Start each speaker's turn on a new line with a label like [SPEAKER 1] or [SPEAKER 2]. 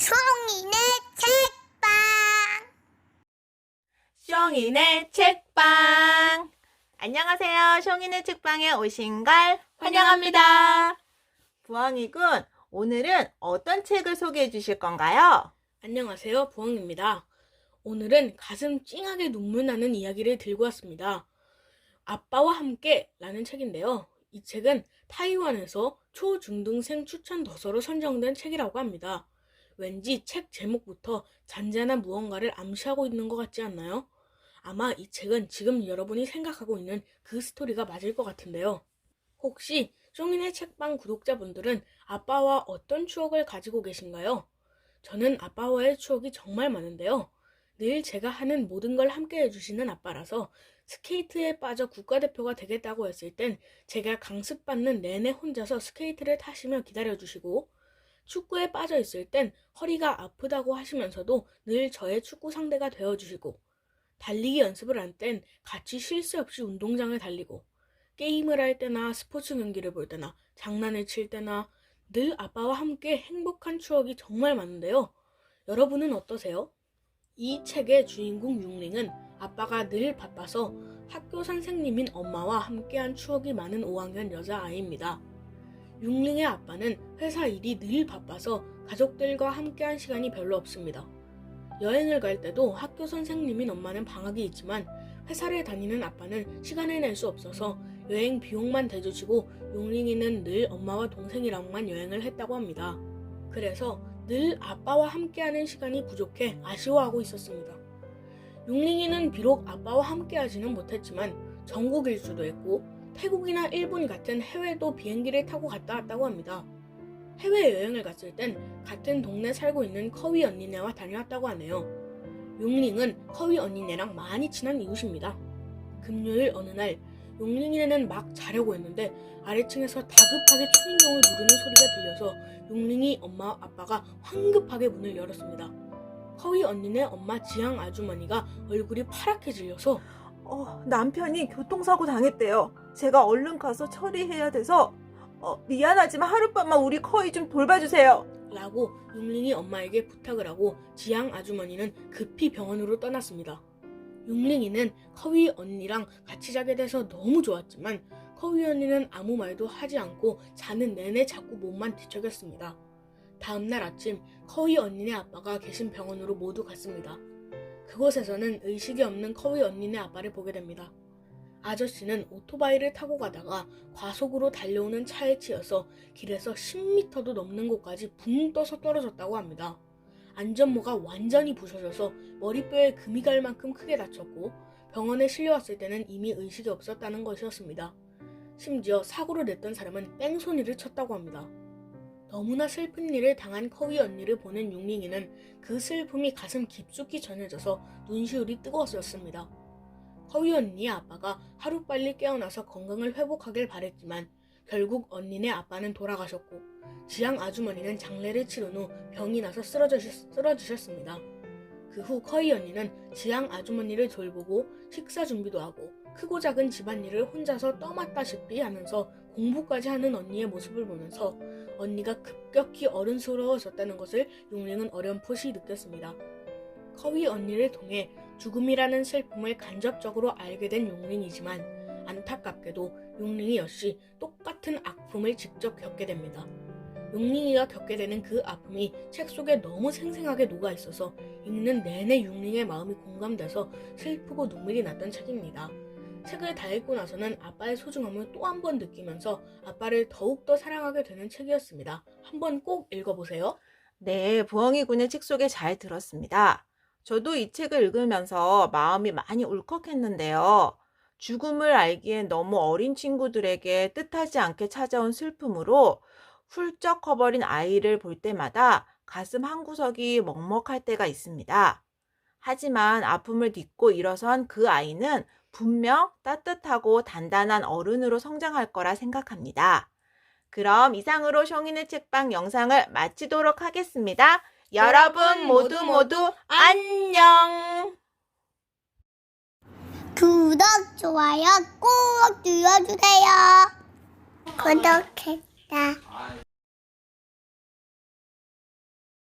[SPEAKER 1] 송이네 책방
[SPEAKER 2] 숑이네 책방. 안녕하세요. 숑이네 책방에 오신 걸 환영합니다. 부엉이군, 오늘은 어떤 책을 소개해 주실 건가요?
[SPEAKER 3] 안녕하세요. 부엉입니다. 오늘은 가슴 찡하게 눈물 나는 이야기를 들고 왔습니다. 아빠와 함께 라는 책인데요. 이 책은 타이완에서 초중등생 추천 도서로 선정된 책이라고 합니다. 왠지 책 제목부터 잔잔한 무언가를 암시하고 있는 것 같지 않나요? 아마 이 책은 지금 여러분이 생각하고 있는 그 스토리가 맞을 것 같은데요. 혹시 쇼민의 책방 구독자분들은 아빠와 어떤 추억을 가지고 계신가요? 저는 아빠와의 추억이 정말 많은데요. 늘 제가 하는 모든 걸 함께 해주시는 아빠라서 스케이트에 빠져 국가대표가 되겠다고 했을 땐 제가 강습받는 내내 혼자서 스케이트를 타시며 기다려주시고 축구에 빠져 있을 땐 허리가 아프다고 하시면서도 늘 저의 축구 상대가 되어 주시고 달리기 연습을 할 땐 같이 쉴새 없이 운동장을 달리고 게임을 할 때나 스포츠 경기를 볼 때나 장난을 칠 때나 늘 아빠와 함께 행복한 추억이 정말 많은데요. 여러분은 어떠세요? 이 책의 주인공 융링은 아빠가 늘 바빠서 학교 선생님인 엄마와 함께한 추억이 많은 5학년 여자아이입니다. 융링의 아빠는 회사 일이 늘 바빠서 가족들과 함께한 시간이 별로 없습니다. 여행을 갈 때도 학교 선생님인 엄마는 방학이 있지만 회사를 다니는 아빠는 시간을 낼 수 없어서 여행 비용만 대주시고 용링이는 늘 엄마와 동생이랑만 여행을 했다고 합니다. 그래서 늘 아빠와 함께하는 시간이 부족해 아쉬워하고 있었습니다. 용링이는 비록 아빠와 함께하지는 못했지만 전국 일주도 했고 태국이나 일본 같은 해외도 비행기를 타고 갔다 왔다고 합니다. 해외 여행을 갔을 땐 같은 동네 살고 있는 커위 언니네와 다녀왔다고 하네요. 용링은 커위 언니네랑 많이 친한 이웃입니다. 금요일 어느 날 용링이네는 막 자려고 했는데 아래층에서 다급하게 초인종을 누르는 소리가 들려서 용링이 엄마 아빠가 황급하게 문을 열었습니다. 커위 언니네 엄마 지향 아주머니가 얼굴이 파랗게 질려서
[SPEAKER 4] 어, 남편이 교통사고 당했대요. 제가 얼른 가서 처리해야 돼서 어, 미안하지만 하룻밤만 우리 커이 좀 돌봐주세요.
[SPEAKER 3] 라고 용링이 엄마에게 부탁을 하고 지향 아주머니는 급히 병원으로 떠났습니다. 용링이는 커위 언니랑 같이 자게 돼서 너무 좋았지만 커위 언니는 아무 말도 하지 않고 자는 내내 자꾸 몸만 뒤척였습니다. 다음날 아침 커위 언니네 아빠가 계신 병원으로 모두 갔습니다. 그곳에서는 의식이 없는 커위 언니네 아빠를 보게 됩니다. 아저씨는 오토바이를 타고 가다가 과속으로 달려오는 차에 치여서 길에서 10m도 넘는 곳까지 붕 떠서 떨어졌다고 합니다. 안전모가 완전히 부서져서 머리뼈에 금이 갈 만큼 크게 다쳤고 병원에 실려왔을 때는 이미 의식이 없었다는 것이었습니다. 심지어 사고를 냈던 사람은 뺑소니를 쳤다고 합니다. 너무나 슬픈 일을 당한 커위 언니를 보는 융링이는 그 슬픔이 가슴 깊숙이 전해져서 눈시울이 뜨거웠었습니다. 허위 언니의 아빠가 하루빨리 깨어나서 건강을 회복하길 바랬지만 결국 언니네 아빠는 돌아가셨고 지향 아주머니는 장례를 치른 후 병이 나서 쓰러지셨, 쓰러지셨습니다. 그 후 커이 언니는 지향 아주머니를 돌보고 식사 준비도 하고 크고 작은 집안일을 혼자서 떠맡다시피 하면서 공부까지 하는 언니의 모습을 보면서 언니가 급격히 어른스러워졌다는 것을 용링은 어렴풋이 느꼈습니다. 커위 언니를 통해 죽음이라는 슬픔을 간접적으로 알게 된 용링이지만 안타깝게도 용링이 역시 똑같은 아픔을 직접 겪게 됩니다. 용링이가 겪게 되는 그 아픔이 책 속에 너무 생생하게 녹아 있어서 읽는 내내 용링의 마음이 공감돼서 슬프고 눈물이 났던 책입니다. 책을 다 읽고 나서는 아빠의 소중함을 또 한 번 느끼면서 아빠를 더욱더 사랑하게 되는 책이었습니다. 한번 꼭 읽어보세요.
[SPEAKER 4] 네, 부엉이 군의 책 속에 잘 들었습니다. 저도 이 책을 읽으면서 마음이 많이 울컥했는데요. 죽음을 알기엔 너무 어린 친구들에게 뜻하지 않게 찾아온 슬픔으로 훌쩍 커버린 아이를 볼 때마다 가슴 한 구석이 먹먹할 때가 있습니다. 하지만 아픔을 딛고 일어선 그 아이는 분명 따뜻하고 단단한 어른으로 성장할 거라 생각합니다. 그럼 이상으로 숑이네 책방 영상을 마치도록 하겠습니다. 여러분 모두 모두 안녕!
[SPEAKER 1] 구독 좋아요 꼭 눌러주세요 구독했 다